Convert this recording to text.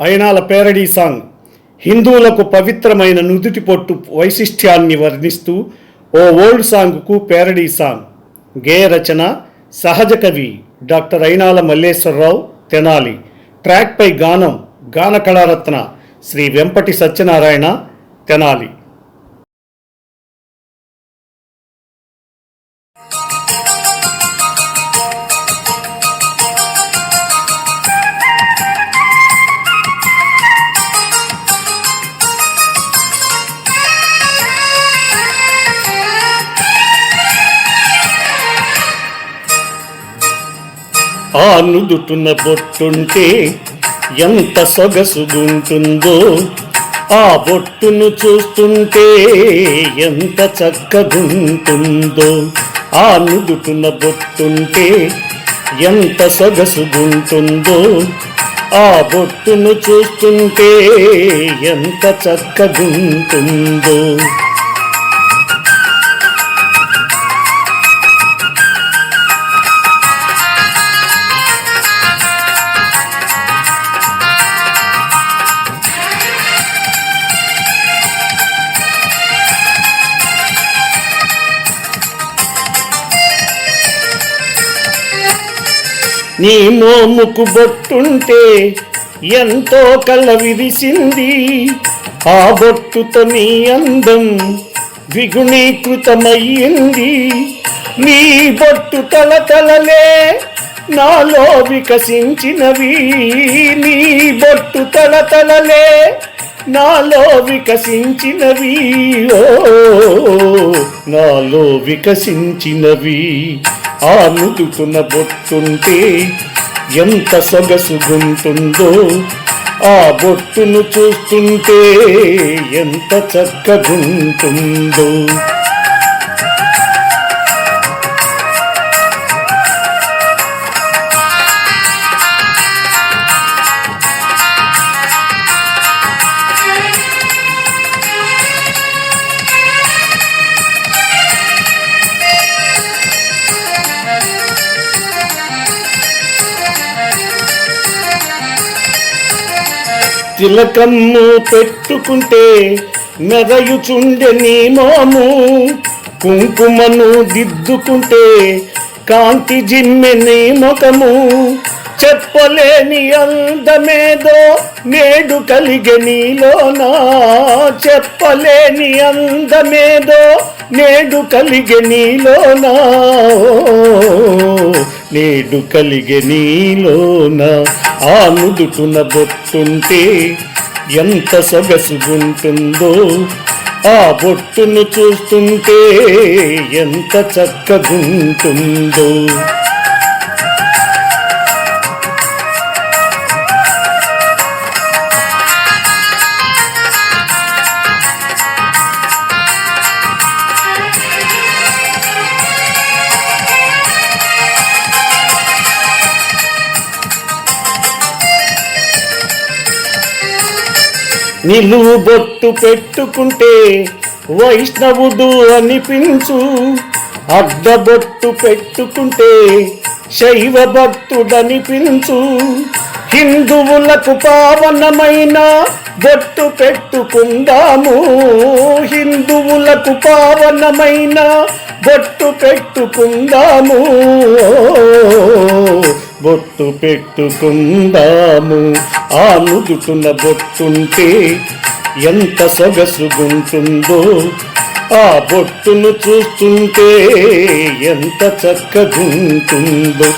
Ayinala parody song. హిందువులకు పవిత్రమైన నుదుటి పొట్టు వైశిష్ట్యాన్ని వర్ణిస్తూ ఓ ఓల్డ్ సాంగ్కు పేరడీ సాంగ్. గేయ రచన సహజ కవి డాక్టర్ అయినాల మల్లేశ్వరరావు తెనాలి. ట్రాక్పై గానం గాన కళారత్న శ్రీ వెంపటి సత్యనారాయణ తెనాలి. ఆ నుదుటున బొట్టుంటే ఎంత సొగసుగుంటుందో ఆ బొట్టును చూస్తుంటే ఎంత చక్కగుంటుందో. ఆ నుదుటున బొట్టుంటే ఎంత సొగసుగుంటుందో ఆ బొట్టును చూస్తుంటే ఎంత చక్కగుంటుందో. నీ మోముకు బొట్టుంటే ఎంతో కళ్ళ విరిసింది ఆ బొట్టుతో నీ అందం ద్విగుణీకృతమయ్యింది. నీ బొట్టు తలతలలే నాలో వికసించినవి. నీ బొట్టు తలతలలే నాలో వికసించినవి ఓ నాలో వికసించినవి. ఆ నుదుతున బొట్టుంటే ఎంత సొగసుగుంటుందో ఆ బొట్టును చూస్తుంటే ఎంత చక్కగుంటుందో. తిలకమ్ము పెట్టుకుంటే మెదయుచుండె నీ మోము. కుంకుమను దిద్దుకుంటే కాంతి జిమ్మె నీ ముఖము. చెప్పలేని అందమేదో నేడు కలిగె నీలోనా. చెప్పలేని అందమేదో నేడు కలిగె నీలోనా. నేడు కలిగె నీలోనా. ఆ బొట్టుంటే ఎంత సొగసుగుంటుందో ఆ బొట్టును చూస్తుంటే ఎంత చక్కగుంటుందో. నిలువు బొట్టు పెట్టుకుంటే వైష్ణవుడు అనిపించు. అడ్డబొట్టు పెట్టుకుంటే శైవ భక్తుడనిపించు. హిందువులకు పావనమైన బొట్టు పెట్టుకుందాము. హిందువులకు పావనమైన బొట్టు పెట్టుకుందాము. బొట్టు పెట్టుకుందాము. ఆ నుదుటున బొట్టుంటే ఎంత సొగసుగుంటుందో ఆ బొట్టును చూస్తుంటే ఎంత చక్కగుంటుందో.